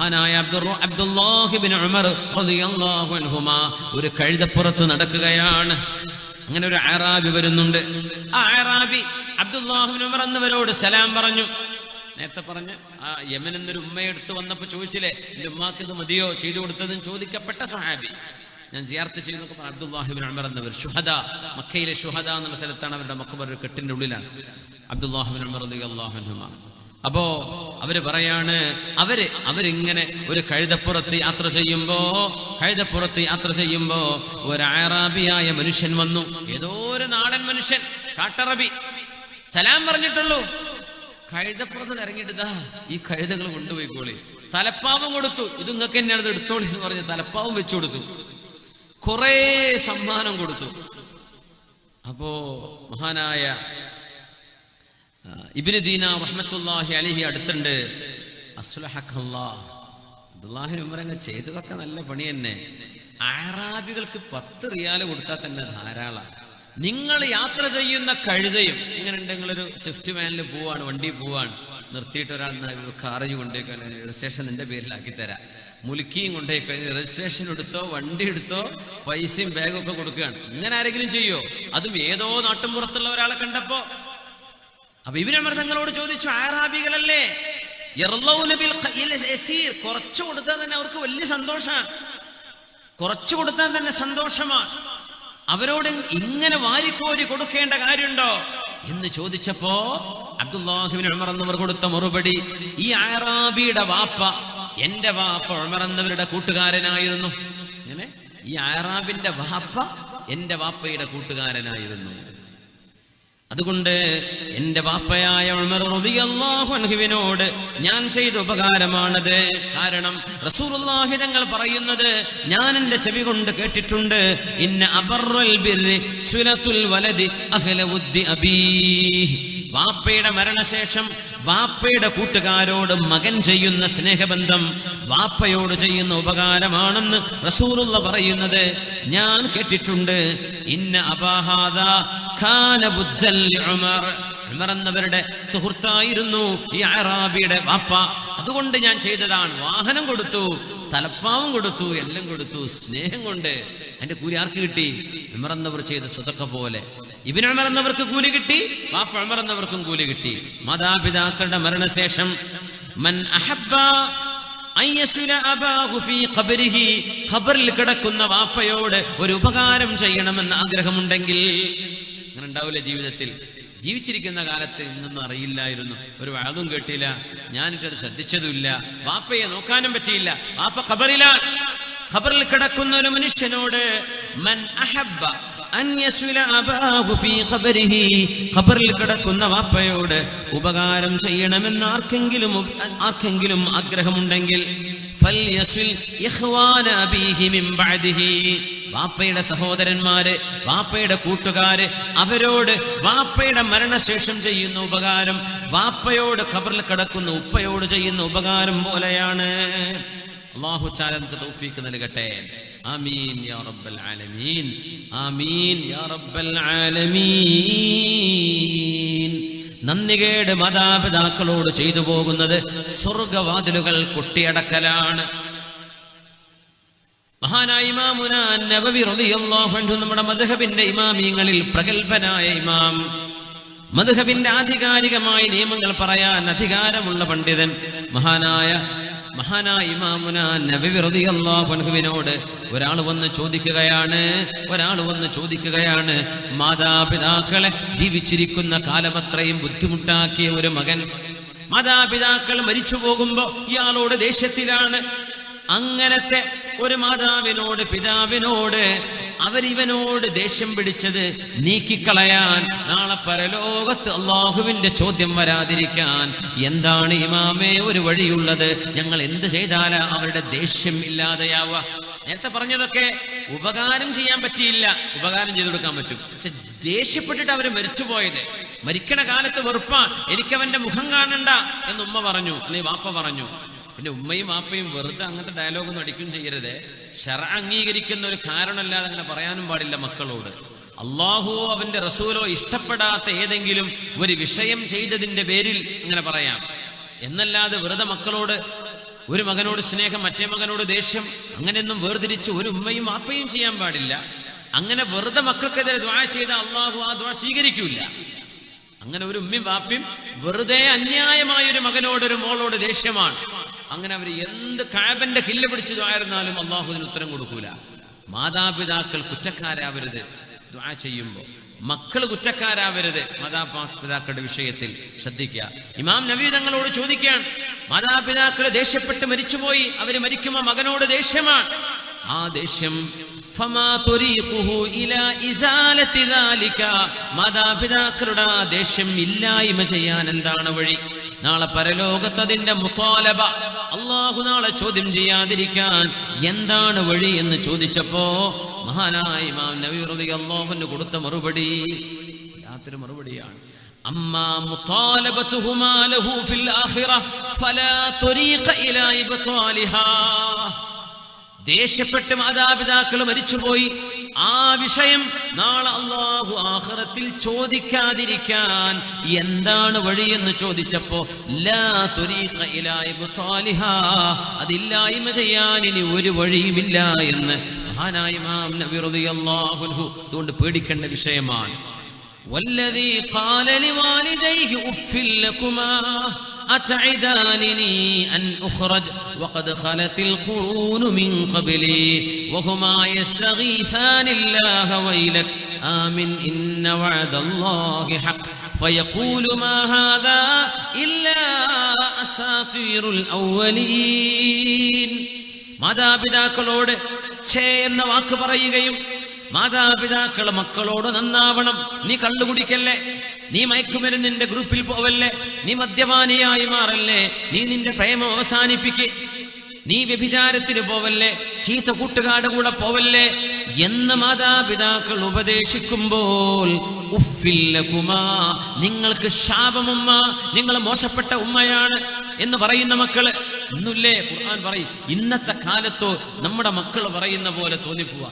മഹാനായ അബ്ദുല്ലാഹിബിൻ ഉമർ ഒരു കഴുതപ്പുറത്ത് നടക്കുകയാണ്. അങ്ങനെ ഒരു അറാബി വരുന്നുണ്ട്. ആ അറാബി അബ്ദുല്ലാഹിബിൻ ഉമർ എന്നവരോട് സലാം പറഞ്ഞു. നേരത്തെ പറഞ്ഞ ആ യമൻ എന്നൊരു ഉമ്മയെടുത്ത് വന്നപ്പോൾ ചോദിച്ചില്ലേ എന്റെ ഉമ്മാക്ക് ഇത് മതിയോ? ചെയ്തു കൊടുത്തതെന്ന് ചോദിക്കപ്പെട്ട സഹാബി ഞാൻ സിയാർത്ത് ചെയ്യുന്നൊക്കെ അബ്ദുല്ലാഹിബിൻ ഉമർ എന്നവർ ഷുഹദ മക്കയിലെ ഷുഹദ എന്നുള്ള സ്ഥലത്താണ് അവരുടെ മക്കബർ കെട്ടിന്റെ ഉള്ളിലാണ്. അബ്ദുല്ലാഹിബിൻ റളിയല്ലാഹു അൻഹുമാ അപ്പോ അവർ പറയാണ് അവർ അവരിങ്ങനെ ഒരു കഴുതപ്പുറത്ത് യാത്ര ചെയ്യുമ്പോ കഴുതപ്പുറത്ത് യാത്ര ചെയ്യുമ്പോ ഒരു അറാബിയായ മനുഷ്യൻ വന്നു. ഏതോ ഒരു നാടൻ മനുഷ്യൻ കാട്ടറബി. സലാം പറഞ്ഞിട്ടുള്ളൂ. കഴുതപ്പുറത്ത് ഇറങ്ങിയിട്ടാ ഈ കഴുതകൾ കൊണ്ടുപോയിക്കോളി. തലപ്പാവും കൊടുത്തു. ഇത് നിങ്ങൾക്ക് തന്നെയാണ് എടുത്തോളി എന്ന് പറഞ്ഞ് തലപ്പാവും വെച്ചു കൊടുത്തു. കുറേ സമ്മാനം കൊടുത്തു. അപ്പോ മഹാനായ ഇബ്നു ദീന റഹ്മത്തുല്ലാഹി അലൈഹി അടുത്തുണ്ട്. അബ്ദുല്ലാഹിന് ചെയ്തതൊക്കെ നല്ല പണി തന്നെ. അറാബികൾക്ക് പത്ത് റിയാൽ കൊടുത്താൽ തന്നെ ധാരാളം. നിങ്ങൾ യാത്ര ചെയ്യുന്ന കഴുതയും ഇങ്ങനെ ഉണ്ടെങ്കിൽ ഒരു സ്വിഫ്റ്റ് വാനിൽ പോവാണ് വണ്ടി പോവാണ്. നിർത്തിയിട്ട് ഒരാൾ കാറേജ് കൊണ്ടുപോയി രജിസ്ട്രേഷൻ നിന്റെ പേരിലാക്കി തരാം. മുലുക്കിയും കൊണ്ടുപോയി രജിസ്ട്രേഷൻ എടുത്തോ വണ്ടി എടുത്തോ പൈസയും ബാഗും ഒക്കെ കൊടുക്കുകയാണ്. ഇങ്ങനെ ആരെങ്കിലും ചെയ്യോ? അതും ഏതോ നാട്ടുമ്പുറത്തുള്ള ഒരാളെ കണ്ടപ്പോ അപ്പൊ ഇവരമൃതങ്ങളോട് ചോദിച്ചു ആറാബികളല്ലേ കുറച്ചു കൊടുത്താൽ തന്നെ അവർക്ക് വലിയ സന്തോഷമാണ്. കുറച്ചു കൊടുത്താൽ തന്നെ സന്തോഷമാണ്. അവരോട് ഇങ്ങനെ വാരിക്കോരി കൊടുക്കേണ്ട കാര്യമുണ്ടോ? എന്ന് ചോദിച്ചപ്പോ അബ്ദുല്ലാഹിബിൻ ഉമർ എന്നവർ കൊടുത്ത മറുപടി ഈ ആറാബിയുടെ വാപ്പ എന്റെ വാപ്പ ഉമർ കൂട്ടുകാരനായിരുന്നു. ഇങ്ങനെ ഈ ആറാബിന്റെ വാപ്പ എന്റെ വാപ്പയുടെ കൂട്ടുകാരനായിരുന്നു. അതുകൊണ്ട് എന്റെ വാപ്പയായ ഉമർ റളിയല്ലാഹു അൻഹുവിനോട് ഞാൻ ചെയ്ത ഉപകാരമാണത്. കാരണം റസൂലുള്ളാഹി തങ്ങൾ പറയുന്നത് ഞാൻ എന്റെ ചെവി കൊണ്ട് കേട്ടിട്ടുണ്ട്. ഇന്ന അബറുൽ സുലത്തുൽ അബീ. വാപ്പയുടെ മരണശേഷം വാപ്പയുടെ കൂട്ടുകാരോട് മകൻ ചെയ്യുന്ന സ്നേഹബന്ധം വാപ്പയോട് ചെയ്യുന്ന ഉപകാരമാണെന്ന് റസൂറുള്ള പറയുന്നത് ഞാൻ കേട്ടിട്ടുണ്ട്. ഇന്ന അബാഹാദ എന്നവരുടെ സുഹൃത്തായിരുന്നു ഈ അറാബിയുടെ വാപ്പ. അതുകൊണ്ട് ഞാൻ ചെയ്തതാണ്. വാഹനം കൊടുത്തു തലപ്പാവും കൊടുത്തു എല്ലാം കൊടുത്തു സ്നേഹം കൊണ്ട് എന്റെ കൂലി ആർക്ക് കിട്ടി? ഉമർ എന്നവർ ചെയ്ത സ്വതക്ക പോലെ. ഇബിൻ ഉമർ എന്നവർക്ക് കൂലി കിട്ടി വാപ്പ ഉമർ എന്നവർക്കും കൂലി കിട്ടി. മാതാപിതാക്കളുടെ മരണശേഷം മൻ അഹബ്ബ ഖബറിൽ കിടക്കുന്ന വാപ്പയോട് ഒരു ഉപകാരം ചെയ്യണമെന്ന് ആഗ്രഹമുണ്ടെങ്കിൽ ഉണ്ടാവില്ല ജീവിതത്തിൽ. ജീവിച്ചിരിക്കുന്ന കാലത്ത് ഇന്നൊന്നും അറിയില്ലായിരുന്നു. ഒരു വാദവും കേട്ടില്ല. ഞാനിട്ടത് ശ്രദ്ധിച്ചതുമില്ല. വാപ്പയെ നോക്കാനും പറ്റിയില്ല. വാപ്പ ഖബറില ഖബറിൽ കിടക്കുന്ന ഒരു മനുഷ്യനോട് മൻ അഹബ്ബ ഖബറിൽ കിടക്കുന്ന വാപ്പയോട് ഉപകാരം ചെയ്യണമെന്ന് ആർക്കെങ്കിലും ആർക്കെങ്കിലും ആഗ്രഹമുണ്ടെങ്കിൽ ഇഖ്വാന അബീഹി മിൻ വാപ്പയുടെ സഹോദരന്മാര് വാപ്പയുടെ കൂട്ടുകാര് അവരോട് വാപ്പയുടെ മരണശേഷം ചെയ്യുന്ന ഉപകാരം വാപ്പയോട് ഖബറിൽ കിടക്കുന്ന ഉപ്പയോട് ചെയ്യുന്ന ഉപകാരം പോലെയാണ്. അള്ളാഹു ചാലന്ത് തൗഫീക്ക് നൽകട്ടെ. ആമീൻ യാ റബ്ബൽ ആലമീൻ. ആമീൻ യാ റബ്ബൽ ആലമീൻ. നന്ദികേട് മാതാപിതാക്കളോട് ചെയ്തു പോകുന്നത് സ്വർഗവാതിലുകൾ കൊട്ടിയടക്കലാണ്. മഹാനായ ഇമാമുന നബവി റളിയല്ലാഹു അൻഹു നമ്മുടെ മദ്ഹബിന്റെ ഇമാമിയങ്ങളിൽ പ്രഗൽഭനായ ഇമാം. മദ്ഹബിന്റെ ആധികാരികമായ നിയമങ്ങൾ പറയാൻ അധികാരമുള്ള പണ്ഡിതൻ മഹാനായ മഹാനായ ഇമാമുന നബവി റളിയല്ലാഹു അൻഹുവിനോട് ഒരാൾ വന്ന് ചോദിക്കുകയാണ് ഒരാൾ വന്ന് ചോദിക്കുകയാണ് മാതാപിതാക്കളെ ജീവിച്ചിരിക്കുന്ന കാലമത്രയും ബുദ്ധിമുട്ടാക്കിയ ഒരു മകൻ. മാതാപിതാക്കൾ മരിച്ചു പോകുമ്പോ ഇയാളോട് ദേഷ്യത്തിലാണ്. അങ്ങനത്തെ ഒരു മാതാവിനോട് പിതാവിനോട് അവരിവനോട് ദേഷ്യം പിടിച്ചത് നീക്കിക്കളയാൻ നാളെ പരലോകത്ത് അള്ളാഹുവിന്റെ ചോദ്യം വരാതിരിക്കാൻ. എന്താണ് ഇമാമേ ഒരു വഴിയുള്ളത്? ഞങ്ങൾ എന്ത് ചെയ്താലാ അവരുടെ ദേഷ്യം ഇല്ലാതെയാവുക? നേരത്തെ പറഞ്ഞതൊക്കെ ഉപകാരം ചെയ്യാൻ പറ്റിയില്ല. ഉപകാരം ചെയ്തു കൊടുക്കാൻ പറ്റും. പക്ഷെ ദേഷ്യപ്പെട്ടിട്ട് അവർ മരിച്ചുപോയത്. മരിക്കണ കാലത്ത് വെറുപ്പാണ്. എനിക്കവന്റെ മുഖം കാണണ്ട എന്ന് ഉമ്മ പറഞ്ഞു അല്ലെങ്കിൽ വാപ്പ പറഞ്ഞു. പിന്നെ ഉമ്മയും ആപ്പയും വെറുതെ അങ്ങനത്തെ ഡയലോഗൊന്നും അടിക്കും ചെയ്യരുത്. ഷറ അംഗീകരിക്കുന്ന ഒരു കാരണമല്ലാതെ അങ്ങനെ പറയാനും പാടില്ല മക്കളോട്. അള്ളാഹുവോ അവന്റെ റസൂലോ ഇഷ്ടപ്പെടാത്ത ഏതെങ്കിലും ഒരു വിഷയം ചെയ്തതിന്റെ പേരിൽ അങ്ങനെ പറയാം. എന്നല്ലാതെ വെറുതെ മക്കളോട് ഒരു മകനോട് സ്നേഹം മറ്റേ മകനോട് ദേഷ്യം അങ്ങനെയൊന്നും വേർതിരിച്ച് ഒരു ഉമ്മയും ആപ്പയും ചെയ്യാൻ പാടില്ല. അങ്ങനെ വെറുതെ മക്കൾക്കെതിരെ ദ്വാ ചെയ്ത അള്ളാഹു ആ ദ്വാ സ്വീകരിക്കൂല. അങ്ങനെ ഒരു ഉമ്മയും ബാപ്പയും വെറുതെ അന്യായമായ ഒരു മകനോട് ഒരു മോളോട് ദേഷ്യമാണ്. അങ്ങനെ അവർ എന്ത് കാബന്റെ കില്ല പിടിച്ചതായിരുന്നാലും ദ്വായിരുന്നാലും അള്ളാഹു അതിന് ഉത്തരം കൊടുക്കൂല. മാതാപിതാക്കൾ കുറ്റക്കാരാവരുത്. ദ്വാ ചെയ്യുമ്പോൾ മക്കൾ കുറ്റക്കാരാവരുത്. മാതാപിതാക്കളുടെ വിഷയത്തിൽ ശ്രദ്ധിക്കുക. ഇമാം നബി തങ്ങളോട് ചോദിക്കുകയാണ് മാതാപിതാക്കൾ ദേഷ്യപ്പെട്ട് മരിച്ചുപോയി. അവർ മരിക്കുമ്പോൾ മകനോട് ദേഷ്യമാണ്. ആ ദേഷ്യം. മാതാപിതാക്കളുടെ ആ ദേഷ്യം ഇല്ലായ്മ ചെയ്യാൻ എന്താണ് വഴി? നാളെ പരലോകത്ത് അതിന്റെ മുത്താലബ. അള്ളാഹു നാളെ ചോദ്യം ചെയ്യാതിരിക്കാൻ എന്താണ് വഴി എന്ന് ചോദിച്ചപ്പോ മഹാനായ ഇമാം നബി അള്ളാഹുന് കൊടുത്ത മറുപടി രാത്രി മറുപടിയാണ്. അമ്മാ ഫലാ ത്വരീഖ ഇലാ ഇബ്താലിഹാ. ദേഷ്യപ്പെട്ട് മാതാപിതാക്കൾ മരിച്ചുപോയി. ആ വിഷയം നാളെ അള്ളാഹു ആഹ്റത്തിൽ ചോദിക്കാതിരിക്കാൻ എന്താണ് വഴിയെന്ന് ചോദിച്ചപ്പോ അതില്ലായ്മ ചെയ്യാൻ ഇനി ഒരു വഴിയുമില്ല എന്ന് മഹാനായ നബി അതുകൊണ്ട് പേടിക്കേണ്ട വിഷയമാണ്. വല്ലദീ ഖാല ലിവാലിദൈഹി ഉഫ്ഫിൽ لكما أتعدانني أن أخرج وقد خلت القرون من قبلي وهما يستغيثان الله ويلك آمن إن وعد الله حق فيقول ما هذا إلا أساطير الأولين മാതാപിതാക്കളോട് ഛേ എന്ന വാക്ക് പറയുകയും മാതാപിതാക്കൾ മക്കളോട് നന്നാവണം. നീ കള്ളു കുടിക്കല്ലേ നീ മയക്കുമരുന്നിന്റെ ഗ്രൂപ്പിൽ പോവല്ലേ? നീ മദ്യപാനിയായി മാറല്ലേ? നീ നിന്റെ പ്രേമം അവസാനിപ്പിക്കേ. നീ വ്യഭിചാരത്തിന് പോവല്ലേ? ചീത്ത കൂട്ടുകാരുടെ കൂടെ പോവല്ലേ? എന്ന് മാതാപിതാക്കൾ ഉപദേശിക്കുമ്പോൾ ഉഫില്ലകുമാ നിങ്ങൾക്ക് ശാപമുമ്മ നിങ്ങൾ മോശപ്പെട്ട ഉമ്മയാണ് എന്ന് പറയുന്ന മക്കൾ. ഇന്നില്ലേ ഖുർആൻ പറയും ഇന്നത്തെ കാലത്തോ നമ്മുടെ മക്കൾ പറയുന്ന പോലെ തോന്നിപ്പോവാ.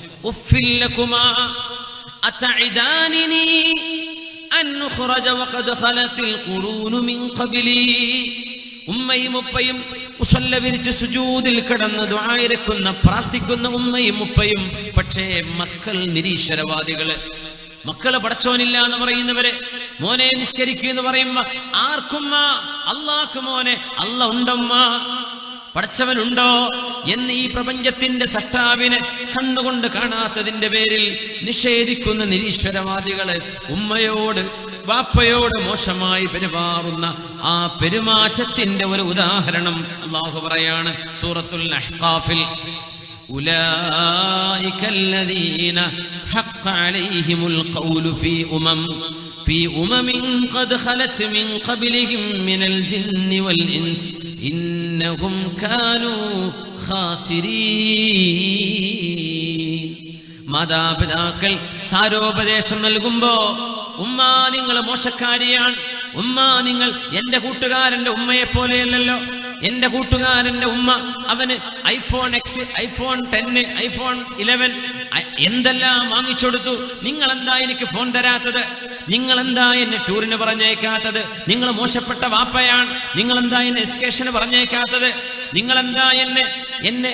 ഉമ്മയും ഉപ്പയും ഉസല്ല വിരിച്ച് സുജൂദിൽ കിടന്ന് ദ്വായരക്കുന്ന പ്രാർത്ഥിക്കുന്ന ഉമ്മയും ഉപ്പയും പക്ഷേ മക്കൾ നിരീശ്വരവാദികൾ. മക്കൾ പടച്ചോനില്ല എന്ന് പറയുന്നവരെ മോനെ നിസ്കരിക്കുക എന്ന് പറയുമ്പോ ആർക്കുമ്മ? അള്ളാഹ് മോനെ അല്ല ഉണ്ടമ്മ. പടച്ചവനുണ്ടോ എന്ന് ഈ പ്രപഞ്ചത്തിന്റെ സട്ടാവിനെ കണ്ണുകൊണ്ട് കാണാത്തതിന്റെ പേരിൽ നിഷേധിക്കുന്ന നിരീശ്വരവാദികൾ ഉമ്മയോട് വാപ്പയോട് മോശമായി പെരുമാറുന്ന ആ പെരുമാറ്റത്തിന്റെ ഒരു ഉദാഹരണം അള്ളാഹു പറയാണ് സൂറത്തുൽ അഹ്ഖാഫിൽ أولئك الذين حق عليهم القول في أمم في أمم قد خلت من قبلهم من الجن والإنس إنهم كانوا خاسرين മാതാപിതാക്കൾ സാരോപദേശം നൽകുമ്പോ ഉമ്മ നിങ്ങൾ മോശക്കാരിയാണ് ഉമ്മ നിങ്ങൾ എന്റെ കൂട്ടുകാരന്റെ ഉമ്മയെ പോലെയല്ലല്ലോ എന്റെ കൂട്ടുകാരന്റെ ഉമ്മ അവന് ഐഫോൺ എക്സ് ഐഫോൺ ടെന്ന് ഐഫോൺ ഇലവൻ എന്തെല്ലാം വാങ്ങിച്ചെടുത്തു? നിങ്ങൾ എന്താ എനിക്ക് ഫോൺ തരാത്തത്? നിങ്ങൾ എന്താ എന്നെ ടൂറിന് പറഞ്ഞേക്കാത്തത് നിങ്ങൾ മോശപ്പെട്ട വാപ്പയാണ്. നിങ്ങൾ എന്താ എന്നെ എസ്കേഷന് പറഞ്ഞേക്കാത്തത് നിങ്ങൾ എന്താ എന്നെ എന്നെ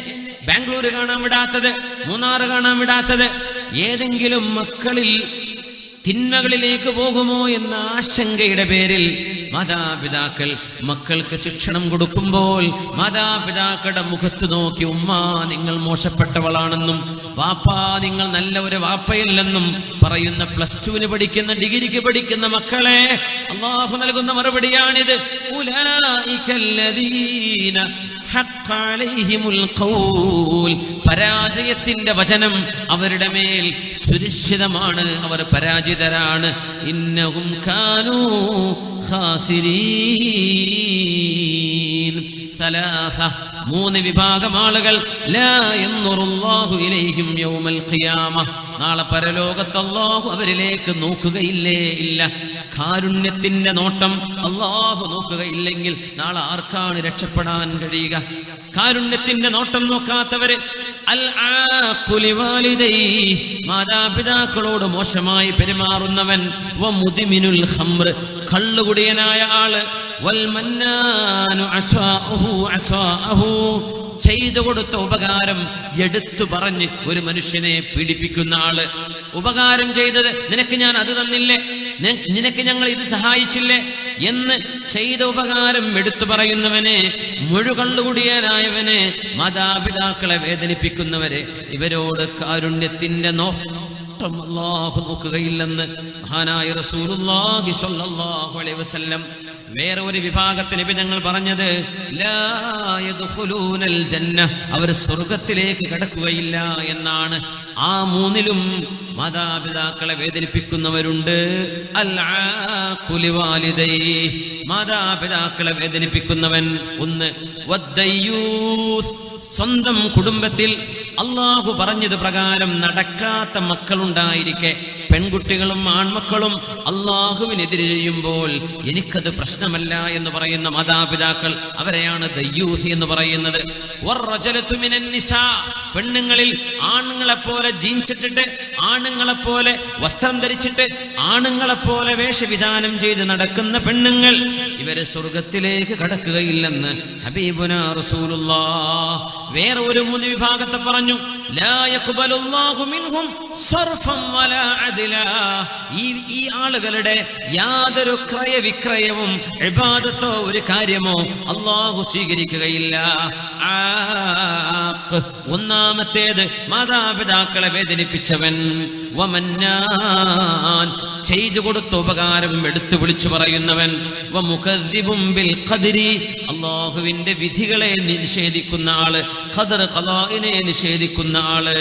ബാംഗ്ലൂർ കാണാൻ വിടാത്തത്? മൂന്നാറ് കാണാൻ വിടാത്തത്? ഏതെങ്കിലും മക്കളിൽ തിന്മകളിലേക്ക് പോകുമോ എന്ന ആശങ്കയുടെ പേരിൽ മാതാപിതാക്കൾ മക്കൾക്ക് ശിക്ഷണം കൊടുക്കുമ്പോൾ മാതാപിതാക്കളുടെ മുഖത്ത് നോക്കി ഉമ്മ നിങ്ങൾ മോശപ്പെട്ടവളാണെന്നും വാപ്പാ നിങ്ങൾ നല്ല ഒരു വാപ്പയല്ലെന്നും പറയുന്ന പ്ലസ് ടുവിന് പഠിക്കുന്ന ഡിഗ്രിക്ക് പഠിക്കുന്ന മക്കളെ അള്ളാഹു നൽകുന്ന മറുപടിയാണിത്. പരാജയത്തിന്റെ വചനം അവരുടെ മേൽ സുരക്ഷിതമാണ്. അവർ പരാജിതരാണ്. ഇന്നവും കാനൂ ഹാസിരീ മൂന്ന് വിഭാഗം ആളുകൾ നാളെ പരലോകത്ത് അള്ളാഹു അവരിലേക്ക് നോക്കുകയില്ലേ? ഇല്ല. കാരുണ്യത്തിന്റെ നോട്ടം അള്ളാഹു നോക്കുകയില്ലെങ്കിൽ നാളെ ആർക്കാണ് രക്ഷപ്പെടാൻ കഴിയുക? കാരുണ്യത്തിന്റെ നോട്ടം നോക്കാത്തവര് മാതാപിതാക്കളോട് മോശമായി പെരുമാറുന്നവൻ കള്ളുകുടിയനായ ആൾ ചെയ്തു കൊടുത്ത ഉപകാരം എടുത്തു പറഞ്ഞ് ഒരു മനുഷ്യനെ പീഡിപ്പിക്കുന്ന ആൾ. ഉപകാരം ചെയ്തത് നിനക്ക് ഞാൻ അത് തന്നില്ലേ? നിനക്ക് ഞങ്ങൾ ഇത് സഹായിച്ചില്ലേ? എന്ന് ചെയ്ത ഉപകാരം എടുത്തു പറയുന്നവനെ മുഴുകള്ളുകുടിയനായവനെ മാതാപിതാക്കളെ വേദനിപ്പിക്കുന്നവരെ ഇവരോട് കാരുണ്യത്തിന്റെ നോക്കം നോക്കുകയില്ലെന്ന് മഹാനായ റസൂലുള്ളാഹി സ്വല്ലല്ലാഹു അലൈഹി വസല്ലം വേറെ ഒരു വിഭാഗത്തിന് ഇപ്പൊ ഞങ്ങൾ പറഞ്ഞത് അവർ സ്വർഗത്തിലേക്ക് കടക്കുകയില്ല എന്നാണ്. ആ മൂന്നിലും മാതാപിതാക്കളെ വേദനിപ്പിക്കുന്നവരുണ്ട്. മാതാപിതാക്കളെ വേദനിപ്പിക്കുന്നവൻ ഒന്ന്. സ്വന്തം കുടുംബത്തിൽ അള്ളാഹു പറഞ്ഞത് പ്രകാരം നടക്കാത്ത മക്കളുണ്ടായിരിക്കെ. പെൺകുട്ടികളും ആൺമക്കളും അള്ളാഹുവിനെതിരെ ചെയ്യുമ്പോൾ എനിക്കത് പ്രശ്നമല്ല എന്ന് പറയുന്ന മാതാപിതാക്കൾ അവരെയാണ് ദയ്യൂസ് എന്ന് പറയുന്നത്. പെണ്ണുങ്ങളിൽ ആണുങ്ങളെ പോലെ ജീൻസ് ഇട്ടിട്ട് ആണുങ്ങളെ പോലെ വസ്ത്രം ധരിച്ചിട്ട് ആണുങ്ങളെ പോലെ വേഷവിധാനം ചെയ്ത് നടക്കുന്ന പെണ്ണുങ്ങൾ ഇവരെ സ്വർഗത്തിലേക്ക് കടക്കുകയില്ലെന്ന് ഹബീബുന റസൂലുള്ള വേറെ ഒരു മൂന്ന് വിഭാഗത്തെ പറഞ്ഞു. ലാ മിൻഹും വലാ ഈ ഈ ആളുകളുടെ യാതൊരു ക്രയവിക്രയവും എബാദത്തോ ഒരു കാര്യമോ അള്ളാഹു സ്വീകരിക്കുകയില്ല. ഒന്നാമത്തേത് മാതാപിതാക്കളെ വേദനിപ്പിച്ചവൻ. ചെയ്തു കൊടുത്ത ഉപകാരം എടുത്തു വിളിച്ചു പറയുന്നവൻ. അള്ളാഹുവിന്റെ വിധികളെ നിഷേധിക്കുന്ന ആൾ ഖദർ ഖലാഇനെ നിഷേധിക്കുന്ന ആൾ.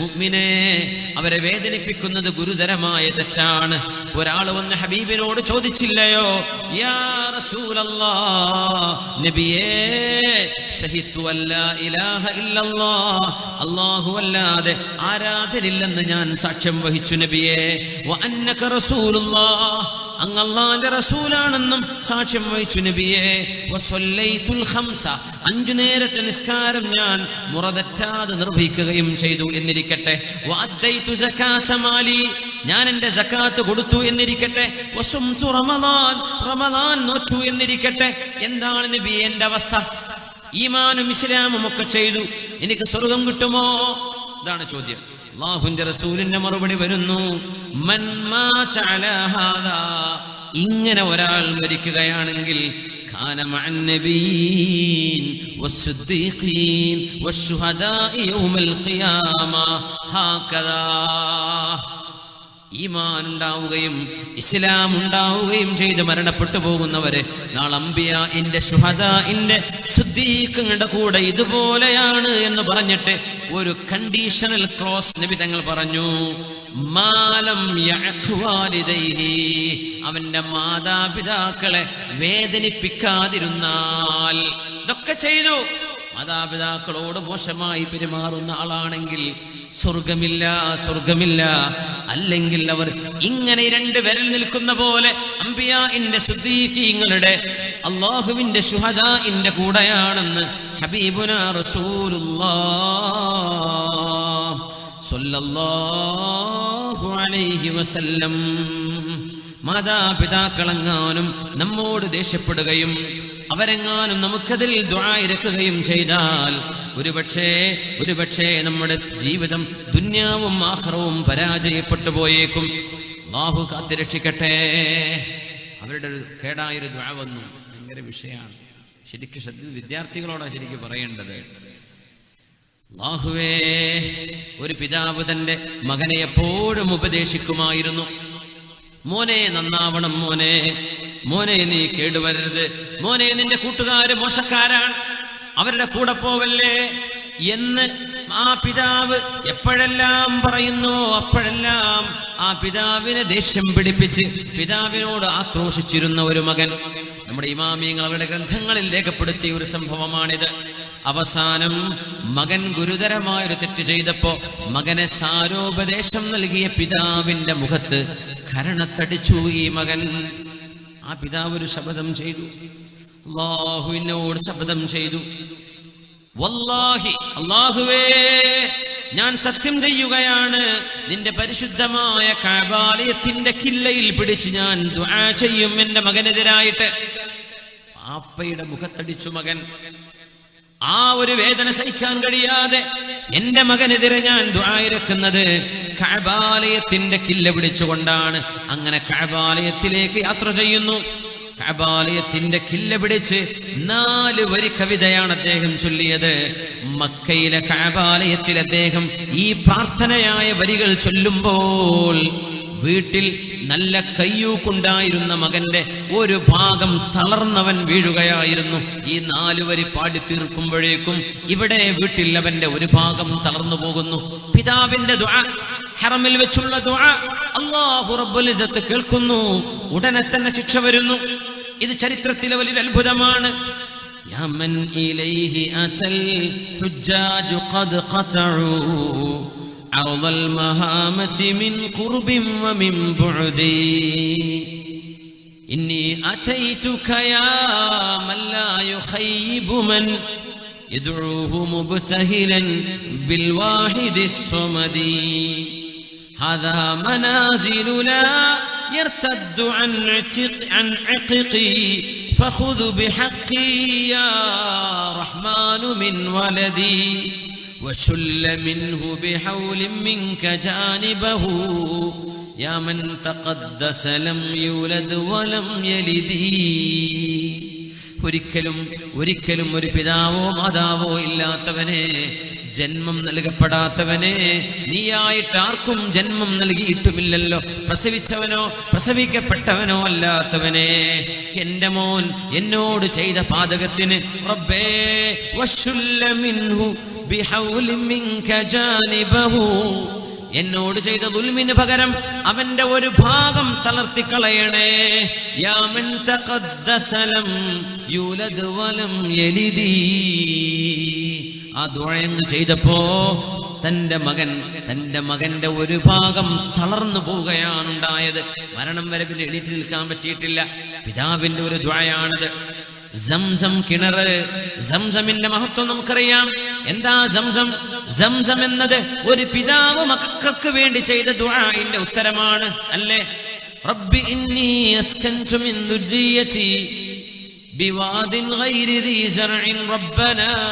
മുഅ്മിനെ അവരെ വേദനിപ്പിക്കുന്നത് ഗുരുതരമായ തെറ്റാണ്. ഒരാൾ വന്ന് ഹബീബിനോട് ചോദിച്ചില്ലയോ? യാ റസൂലല്ലാ നബിയേ അല്ലാ ഇലാഹ അല്ലാഹു അല്ലാതെ ആരാധനില്ലെന്ന് ഞാൻ സാക്ഷ്യം വഹിച്ചു നബിയേ. അങ്ങ് അള്ളാന്റെ റസൂലാണെന്നും സാക്ഷ്യം വഹിച്ചു നബിയെ. അഞ്ചു നേരത്തെ നിസ്കാരം ഞാൻ മുറതറ്റാതെ നിർവഹിക്കുകയും ചെയ്തു എന്നിരിക്കട്ടെ. ഞാൻ എന്റെ സക്കാത്ത് കൊടുത്തു എന്നിരിക്കട്ടെ. റമദാൻ. റമദാൻ നോറ്റു എന്നിരിക്കട്ടെ. എന്താണ് നബി എന്റെ അവസ്ഥ? ഈമാനും ഇസ്ലാമും ഒക്കെ ചെയ്തു. എനിക്ക് സ്വർഗം കിട്ടുമോ? ഇതാണ് ചോദ്യം. അള്ളാഹുന്റെ റസൂലിന്റെ മറുപടി വരുന്നു. ഇങ്ങനെ ഒരാൾ മരിക്കുകയാണെങ്കിൽ ഖാനമൻ ഈമാൻ ഉണ്ടാവുകയും ഇസ്ലാം ഉണ്ടാവുകയും ചെയ്ത് മരണപ്പെട്ടു പോകുന്നവരെ ശുഹദ ഇന്റെ ശുദ്ധീകങ്ങളുടെ കൂടെ ഇതുപോലെയാണ് എന്ന് പറഞ്ഞിട്ട് ഒരു കണ്ടീഷണൽ ക്ലോസ് നിബിതങ്ങൾ പറഞ്ഞു മാലം. അവന്റെ മാതാപിതാക്കളെ വേദനിപ്പിക്കാതിരുന്നാൽ ഇതൊക്കെ ചെയ്തു മാതാപിതാക്കളോട് മോശമായി പെരുമാറുന്ന ആളാണെങ്കിൽ സ്വർഗമില്ല സ്വർഗമില്ല. അല്ലെങ്കിൽ അവർ ഇങ്ങനെ രണ്ട് വിരൽ നിൽക്കുന്ന പോലെ അമ്പിയാന്റെ ശുദ്ധീകീങ്ങളുടെ അള്ളാഹുവിന്റെ ശുഹദ ഇന്റെ കൂടെയാണെന്ന് ഹബീബുന സ്വല്ലല്ലാഹു അലൈഹി വസല്ലം. മാതാപിതാക്കളെങ്ങാനും നമ്മോട് ദേഷ്യപ്പെടുകയും അവരെങ്ങാനും നമുക്കതിൽ ദ്വായിരക്കുകയും ചെയ്താൽ ഒരുപക്ഷേ ഒരുപക്ഷേ നമ്മുടെ ജീവിതം ദുന്യാവും ആഹ്റവും പരാജയപ്പെട്ടു പോയേക്കും. ബാഹു കാത്തിരക്ഷിക്കട്ടെ. അവരുടെ ഒരു കേടായൊരു ദ്വാ വന്നു. ഭയങ്കര വിഷയമാണ്. ശരിക്കും ശ്രദ്ധ വിദ്യാർത്ഥികളോടാണ് ശരിക്കും പറയേണ്ടത്. അല്ലാഹുവേ ഒരു പിതാവ് തന്റെ മകനെ എപ്പോഴും ഉപദേശിക്കുമായിരുന്നു. മോനെ നന്നാവണം മോനെ. മോനെ നീ കേടുവരരുത്. മോനെ നിന്റെ കൂട്ടുകാര് മോശക്കാരാണ്. അവരുടെ കൂടെ പോവല്ലേ എന്ന് ആ പിതാവ് എപ്പോഴെല്ലാം പറയുന്നു? അപ്പോഴെല്ലാം ആ പിതാവിനെ ദേഷ്യം പിടിപ്പിച്ച് പിതാവിനോട് ആക്രോശിച്ചിരുന്ന ഒരു മകൻ. നമ്മുടെ ഇമാമിയങ്ങൾ അവരുടെ ഗ്രന്ഥങ്ങളിൽ രേഖപ്പെടുത്തിയ ഒരു സംഭവമാണിത്. അവസാനം മകൻ ഗുരുതരമായൊരു തെറ്റ് ചെയ്തപ്പോ മകനെ സാരോപദേശം നൽകിയ പിതാവിന്റെ മുഖത്ത് കരണത്തടിച്ചു ഈ മകൻ. ആ പിതാവ് ഒരു ശപഥം ചെയ്തു. അള്ളാഹുവിനോട് ശപഥം ചെയ്തു. വല്ലാഹി അള്ളാഹുവേ ഞാൻ സത്യം ചെയ്യുകയാണ്. നിന്റെ പരിശുദ്ധമായ കാബാലയത്തിന്റെ കില്ലയിൽ പിടിച്ച് ഞാൻ ദുആ ചെയ്യും എന്റെ മകനെതിരായിട്ട്. പാപ്പയുടെ മുഖത്തടിച്ചു മകൻ. ആ ഒരു വേദന സഹിക്കാൻ കഴിയാതെ എന്റെ മകനെതിരെ ഞാൻ ദ്വായിരക്കുന്നത് കഴബാലയത്തിന്റെ കില്ല പിടിച്ചുകൊണ്ടാണ്. അങ്ങനെ കഴബാലയത്തിലേക്ക് യാത്ര ചെയ്യുന്നു. കഴബാലയത്തിന്റെ കില്ല പിടിച്ച് നാല് വരി കവിതയാണ് അദ്ദേഹം ചൊല്ലിയത്. മക്കയിലെ കഴബാലയത്തിൽ അദ്ദേഹം ഈ പ്രാർത്ഥനയായ വരികൾ ചൊല്ലുമ്പോൾ വീട്ടിൽ നല്ല കയ്യൂക്കുണ്ടായിരുന്ന മകന്റെ ഒരു ഭാഗം തളർന്നവൻ വീഴുകയായിരുന്നു. ഈ നാലു വരി പാടി തീർക്കുമ്പോഴേക്കും ഇവിടെ വീട്ടിൽ അവന്റെ ഒരു ഭാഗം തളർന്നു പോകുന്നു. പിതാവിന്റെ ഹറമിൽ വെച്ചുള്ള അള്ളാഹു റബ്ബുലിസത്ത് കേൾക്കുന്നു. ഉടനെ തന്നെ ശിക്ഷ വരുന്നു. ഇത് ചരിത്രത്തിലെ വലിയൊരു അത്ഭുതമാണ്. യമൻ ഇലൈഹി അചൽ ഹുജ്ജാജു ഖദ് ഖതഉ. عرض المهامة من قرب ومن بعد. إني أتيتك يا من لا يخيب من يدعوه مبتهلا بالواحد الصمد. هذا منازل لا يرتد عن عتق عن عققي. فخذ بحقي يا رحمن من ولدي. وشل منه بحول منك جانبه يا من تقدس لم يولد ولم يلد ഒരിക്കലും ഒരിക്കലും ഒരു പിതാവോ മാതാവോ ഇല്ലാത്തവനെ ജന്മം നൽകപ്പെടാത്തവനെ നീയായിട്ട് ആർക്കും ജന്മം നൽകിയിട്ടുമില്ലല്ലോ പ്രസവിച്ചവനോ പ്രസവിക്കപ്പെട്ടവനോ അല്ലാത്തവനെ എന്റെ മോൻ എന്നോട് ചെയ്ത പാതകത്തിന് റബ്ബേ വശുല്ല മിൻഹു ബിഹൗലിൻ മിൻക ജാനിബഹു എന്നോട് ചെയ്ത ദുൽമിന് പകരം അവന്റെ ഒരു ഭാഗം തളർത്തിക്കളയണേ. യാമൻ തഖദ്ദസലം യൂലദ് വലം യലിദി. ആ ദുഴയങ്ങ് ചെയ്തപ്പോ തന്റെ മകൻ തന്റെ മകന്റെ ഒരു ഭാഗം തളർന്നു പോവുകയാണ് ഉണ്ടായത് മരണം വരെ പിന്നെ എണീറ്റ് നിൽക്കാൻ പറ്റിയിട്ടില്ല. പിതാവിന്റെ ഒരു ദ്വായാണിത് സംസം കിണറ്. സംസമിന്റെ മഹത്വം നമുക്കറിയാം. എന്താ സംസം? സംസം എന്നത് ഒരു പിതാവ് മക്കൾക്ക് വേണ്ടി ചെയ്ത ദുആഇന്റെ ഉത്തരമാണ് അല്ലേ? റബ്ബി ഇന്നി അസ്കൻതു മിൻ ഗൈരി ദീ റബ്ബനാ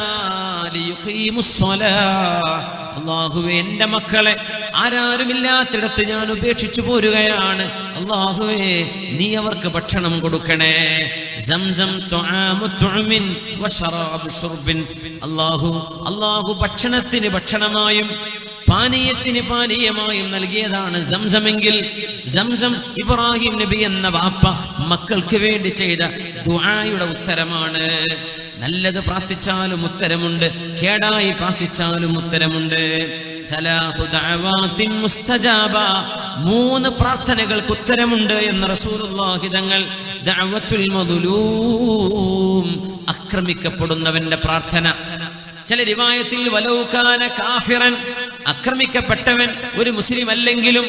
എന്റെ മക്കളെ ആരാരുമില്ലാത്തിടത്ത് ഞാൻ ഉപേക്ഷിച്ചു പോരുകയാണ്. അള്ളാഹുവേ നീ അവർക്ക് ഭക്ഷണം കൊടുക്കണേ. അള്ളാഹു അള്ളാഹു ഭക്ഷണത്തിന് ഭക്ഷണമായും പാനീയത്തിന് പാനീയമായും നൽകിയതാണ് സംസമെങ്കിൽ സംസം ഇബ്രാഹിം നബി എന്ന വാപ്പ മക്കൾക്ക് വേണ്ടി ചെയ്ത ദുആയുടെ ഉത്തരമാണ്. നല്ലത് പ്രാർത്ഥിച്ചാലും ഉത്തരമുണ്ട് കേടായി പ്രാർത്ഥിച്ചാലും ഉത്തരമുണ്ട്. മൂന്ന് പ്രാർത്ഥനകൾക്ക് ഉത്തരമുണ്ട് എന്ന് റസൂലുള്ളാഹി തങ്ങൾ പ്രാർത്ഥന. ചില രിവായത്തിൽ വലൗകാന കാഫിറൻ ആക്രമിക്കപ്പെട്ടവൻ ഒരു മുസ്ലിം അല്ലെങ്കിലും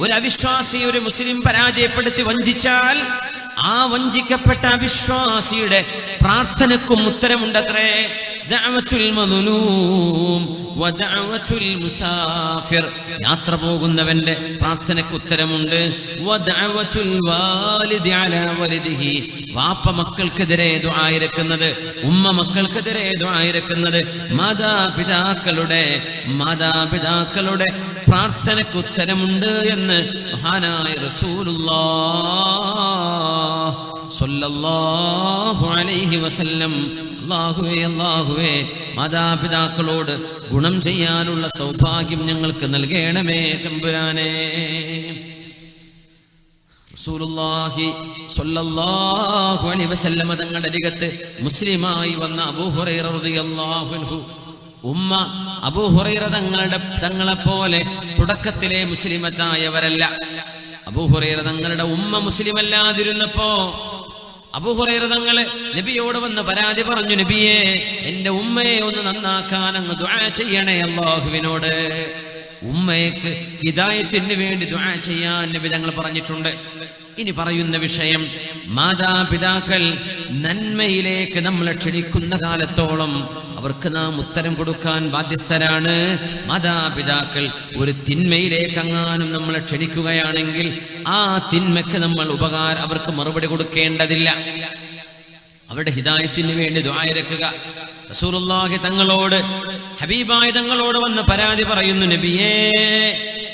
ഒരു അവിശ്വാസി ഒരു മുസ്ലിം പരാജയപ്പെടുത്തി വഞ്ചിച്ചാൽ ആ വഞ്ചിക്കപ്പെട്ട വിശ്വാസിയുടെ പ്രാർത്ഥനക്കും ഉത്തരമുണ്ടത്രേ. യാത്ര പോകുന്നവന്റെ പ്രാർത്ഥനയ്ക്ക് ഉത്തരമുണ്ട്. വാപ്പ മക്കൾക്കെതിരെ ആയിരക്കുന്നത് ഉമ്മ മക്കൾക്കെതിരെ ആയിരക്കുന്നത് മാതാപിതാക്കളുടെ മാതാപിതാക്കളുടെ പ്രാർത്ഥനയ്ക്ക് ഉത്തരമുണ്ട് എന്ന് മഹാനായ റസൂലുള്ളാഹുവേ വസല്ലം മാതാപിതാക്കളോട് ഗുണം ചെയ്യാനുള്ള സൗഭാഗ്യം ഞങ്ങൾക്ക് നൽകേണമേ ചമ്പുരാനേ. സ്വല്ലല്ലാഹു അലൈഹി തങ്ങളുടെ അരികത്ത് മുസ്ലിമായി വന്ന അബൂഹുറൈറ റളിയല്ലാഹു അൻഹു ഉമ്മ അബൂഹുറൈറ തങ്ങളുടെ തങ്ങളെ പോലെ തുടക്കത്തിലെ മുസ്ലിമത്തായവരല്ല. അബൂഹുറൈറ തങ്ങളുടെ ഉമ്മ മുസ്ലിം അല്ലാതിരുന്നപ്പോ അബൂഹുറൈറ തങ്ങൾ നബിയോട് വന്ന് പരാതി പറഞ്ഞു നബിയെ എന്റെ ഉമ്മയെ ഒന്ന് നന്നാക്കാൻ അങ്ങ് ദുആ ചെയ്യണേ അള്ളാഹുവിനോട് ഉമ്മയ്ക്ക് ഹിദായത്തിന് വേണ്ടി ദുആ ചെയ്യാൻ നബി തങ്ങൾ പറഞ്ഞിട്ടുണ്ട്. ഇനി പറയുന്ന വിഷയം മാതാപിതാക്കൾ നന്മയിലേക്ക് നമ്മളെ ക്ഷണിക്കുന്ന കാലത്തോളം അവർക്ക് നാം ഉത്തരം കൊടുക്കാൻ ബാധ്യസ്ഥരാണ്. മാതാപിതാക്കൾ ഒരു തിന്മയിലേക്ക് അങ്ങാനും നമ്മളെ ക്ഷണിക്കുകയാണെങ്കിൽ ആ തിന്മയ്ക്ക് നമ്മൾ ഉപകാരം അവർക്ക് മറുപടി കൊടുക്കേണ്ടതില്ല. അവരുടെ ഹിതായത്തിന് വേണ്ടി ദ്വായരക്കുക റസൂലുള്ളാഹി തങ്ങളോട് ഹബീബായ തങ്ങളോട് വന്ന് പരാതി പറയുന്നു നബിയേ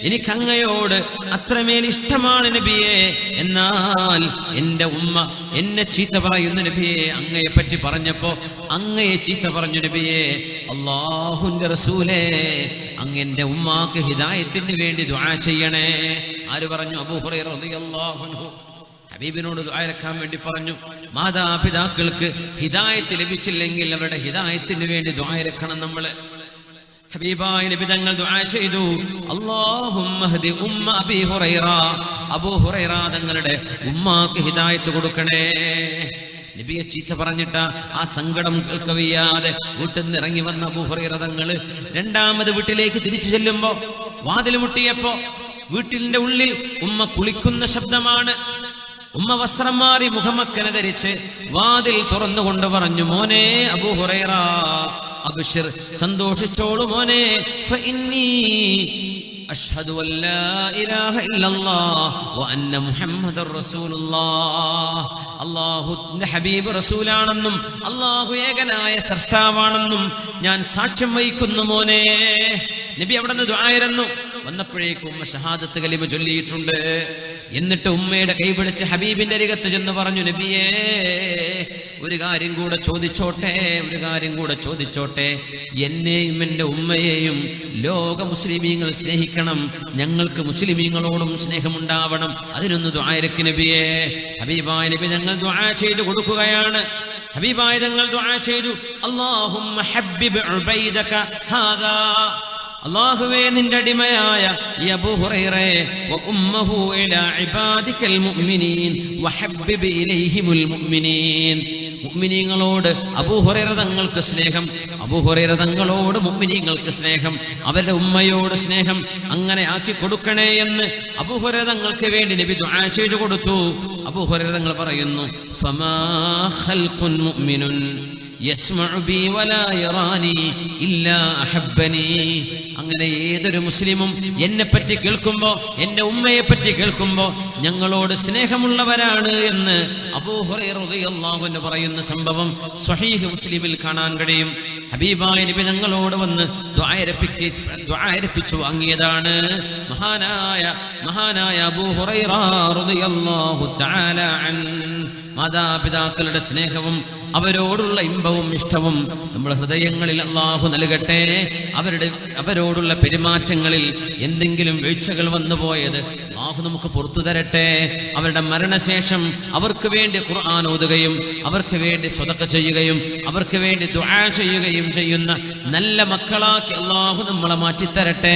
എനിക്ക് അങ്ങയോട് അത്രമേൽ ഇഷ്ടമാണ് നബിയേ. എന്നാൽ എന്റെ ഉമ്മ എന്നെ ചീത്ത പറയുന്നു നബിയെ. അങ്ങയെ പറ്റി പറഞ്ഞപ്പോ അങ്ങയെ ചീത്ത പറഞ്ഞു നബിയെ. അള്ളാഹുന്റെ റസൂലേ അങ്ങ് എന്റെ ഉമ്മാക്ക് ഹിദായത്തിന് വേണ്ടി ദുആ ചെയ്യണേ. ആര് പറഞ്ഞു? അബൂഹുറൈറ റളിയല്ലാഹു അൻഹു. ഹബീബിനോട് ദുആരക്കാൻ വേണ്ടി പറഞ്ഞു. മാതാപിതാക്കൾക്ക് ഹിദായത്ത് ലഭിച്ചില്ലെങ്കിൽ അവരുടെ ഹിദായത്തിന് വേണ്ടി ദുആരക്കണം നമ്മൾ. ഹബീബായ നബി തങ്ങൾ ദുആ ചെയ്തു. അല്ലാഹുമ്മ ഹദി ഉമ്മ അബീ ഹുറൈറ. അബൂ ഹുറൈറ തങ്ങളുടെ ഉമ്മാക്ക് ഹിദായത്ത് കൊടുക്കണേ. നബിയെ ചീത്ത പറഞ്ഞിട്ട ആ സങ്കടം കേൾക്കവയ്യാതെ വീട്ടിൽ നിന്ന് ഇറങ്ങി വന്ന അബൂ ഹുറൈറ തങ്ങൾ രണ്ടാമത് വീട്ടിലേക്ക് തിരിച്ചു ചെല്ലുമ്പോ വാതിൽ മുട്ടിയപ്പോ വീട്ടിലിന്റെ ഉള്ളിൽ ഉമ്മ കുളിക്കുന്ന ശബ്ദമാണ്. ഉമ്മ വസ്ത്രം മാറി മുഖമക്കന ധരിച്ച് വാതിൽ തുറന്നുകൊണ്ട് പറഞ്ഞു മോനെ അബു ഹുറൈറ അബ്ശിർ സന്തോഷിച്ചോളു മോനെ. അഷ്ഹദു വഅന്ന ഹബീബ് റസൂലാണെന്നും ഏകനായ ഞാൻ സാക്ഷ്യം വഹിക്കുന്നു മോനെ. നബി അവിടെ നിന്ന് ദുആയിരുന്നു വന്നപ്പോഴേക്കും ഉമ്മ ഷഹാദത്ത് കലിമ ചൊല്ലിയിട്ടുണ്ട്. എന്നിട്ട് ഉമ്മയുടെ കൈപിടിച്ച് ഹബീബിന്റെ അരികത്ത് ചെന്ന് പറഞ്ഞു നബിയേ ഒരു കാര്യം കൂടെ ചോദിച്ചോട്ടെ ഒരു കാര്യം കൂടെ ചോദിച്ചോട്ടെ. എന്നെയും എന്റെ ഉമ്മയെയും ലോക മുസ്ലിമീങ്ങൾ സ്നേഹിക്കണം. ഞങ്ങൾക്ക് മുസ്ലിമീങ്ങളോടും സ്നേഹമുണ്ടാവണം. അതിനൊന്ന് ദ്വായരക്ക് നബിയേ. ഹബീബായ നബി ഞങ്ങൾ ദ്വാ ചെയ്തു കൊടുക്കുകയാണ്. ഹബീബായ ഞങ്ങൾ ദ്വാ ചെയ്തു. അല്ലാഹുമ്മ ഹബ്ബിബ് ഉബൈദക ഹാദാ. അള്ളാഹുവേ നിന്റെ അടിമയായ ോട് അബൂ വ ഉമ്മഹു ഇലാ ഇബാദിക്കൽ മുഅ്മിനീൻ വഹബ്ബിബ് ഇലൈഹിമുൽ മുഅ്മിനീൻ. മുഅ്മിനീങ്ങളോട് അബൂ തങ്ങൾക്ക് സ്നേഹം അബൂ ഹുറൈറ തങ്ങളോട് മുഅ്മിനീങ്ങൾക്ക് സ്നേഹം അവരുടെ ഉമ്മയോട് സ്നേഹം അങ്ങനെ ആക്കി കൊടുക്കണേ എന്ന് അബൂ തങ്ങൾക്ക് വേണ്ടി നബി ദുആ ചെയ്തു കൊടുത്തു. അബൂ തങ്ങൾ പറയുന്നു ഫമാ ഖൽഖുൻ മുഅ്മിനുൻ യസ്മഉ ബി വലാ ഇല്ലാ അഹബ്ബനി. അങ്ങനെ ഏതൊരു മുസ്ലിമും എന്നെ പറ്റി കേൾക്കുമ്പോ എന്റെ ഉമ്മയെ പറ്റി കേൾക്കുമ്പോ ഞങ്ങളോട് സ്നേഹമുള്ളവരാണ് എന്ന് അബൂഹുറൈ റളിയല്ലാഹു അൻഹു പറയുന്ന സംഭവം സ്വഹീഹ് മുസ്ലിമിൽ കാണാൻ കഴിയും. ഹബീബായ നബി ഞങ്ങളോട് വന്ന് ദ്വായരപ്പിക്ക് ദ്വായരപ്പിച്ചു വാങ്ങിയതാണ്. മഹാനായ മഹാനായ മാതാപിതാക്കളുടെ സ്നേഹവും അവരോടുള്ള ഇമ്പവും ഇഷ്ടവും നമ്മുടെ ഹൃദയങ്ങളിൽ അള്ളാഹു നൽകട്ടെ. അവരുടെ അവരോടുള്ള പെരുമാറ്റങ്ങളിൽ എന്തെങ്കിലും വീഴ്ചകൾ വന്നു പോയത് അള്ളാഹു നമുക്ക് പുറത്തു തരട്ടെ. അവരുടെ മരണശേഷം അവർക്ക് വേണ്ടി ഖുർആൻ ഓതുകയും അവർക്ക് വേണ്ടി സ്വതക്ക ചെയ്യുകയും അവർക്ക് വേണ്ടി ദുആ ചെയ്യുകയും ചെയ്യുന്ന നല്ല മക്കളാക്കി അള്ളാഹു നമ്മളെ മാറ്റിത്തരട്ടെ.